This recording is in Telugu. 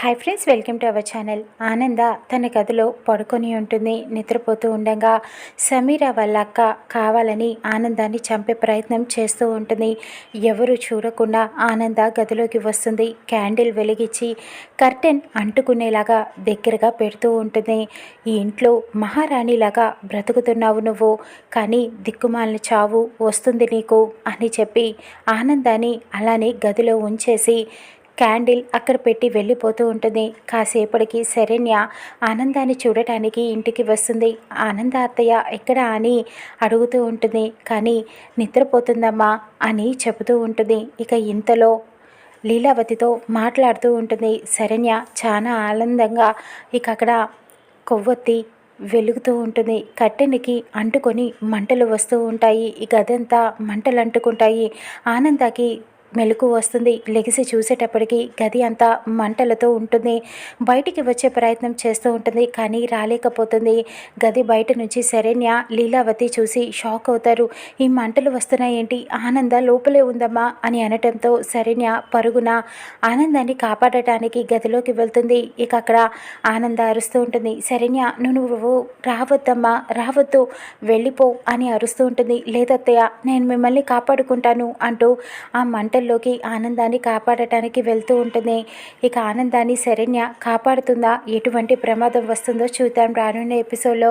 Hi friends welcome to our channel. Ananda తన గదిలో పడుకొని ఉంటుంది. నిద్రపోతూ ఉండగా సమీర వాళ్ళ అక్క కావాలని ఆనందాన్ని చంపే ప్రయత్నం చేస్తూ ఉంటుంది. ఎవరు చూడకుండా ఆనంద గదిలోకి వస్తుంది. క్యాండిల్ వెలిగించి కర్టెన్ అంటుకునేలాగా దగ్గరగా పెడుతూ ఉంటుంది. ఈ ఇంట్లో మహారాణిలాగా బ్రతుకుతున్నావు నువ్వు కానీ దిక్కుమాలిన చావు వస్తుంది నీకు అని చెప్పి ఆనందాన్ని అలానే గదిలో ఉంచేసి క్యాండిల్ అక్కడ పెట్టి వెళ్ళిపోతూ ఉంటుంది. కాసేపటికి శరణ్య ఆనందాన్ని చూడటానికి ఇంటికి వస్తుంది. ఆనంద అత్తయ్య ఎక్కడ అని అడుగుతూ ఉంటుంది. కానీ నిద్రపోతుందమ్మా అని చెబుతూ ఉంటుంది. ఇక ఇంతలో లీలావతితో మాట్లాడుతూ ఉంటుంది. శరణ్య చాలా ఆనందంగా ఇక అక్కడ కొవ్వొత్తి వెలుగుతూ ఉంటుంది. కట్టెనికి అంటుకొని మంటలు వస్తూ ఉంటాయి. ఈ గదంతా మంటలు అంటుకుంటాయి. ఆనందకి మెలకు వస్తుంది. లెగిసి చూసేటప్పటికి గది అంతా మంటలతో ఉంటుంది. బయటికి వచ్చే ప్రయత్నం చేస్తూ ఉంటుంది. కానీ రాలేకపోతుంది. గది బయట నుంచి శరణ్య లీలావతి చూసి షాక్ అవుతారు. ఈ మంటలు వస్తున్నాయేంటి? ఆనంద లోపలే ఉందమ్మా అని అనటంతో శరణ్య పరుగున ఆనందాన్ని కాపాడటానికి గదిలోకి వెళ్తుంది. ఇక అక్కడ ఆనంద అరుస్తూ ఉంటుంది. శరణ్య నువ్వు రావద్దమ్మా రావద్దు. వెళ్ళిపో అని అరుస్తూ ఉంటుంది. లేదత్తయ్య నేను మిమ్మల్ని కాపాడుకుంటాను అంటూ ఆ మంట మంటల్లోకి ఆనందాన్ని కాపాడటానికి వెళ్తూ ఉంటుంది. ఇక ఆనందాన్ని శరణ్య కాపాడుతుందా? ఎటువంటి ప్రమాదం వస్తుందో చూద్దాం రానున్న ఎపిసోడ్లో.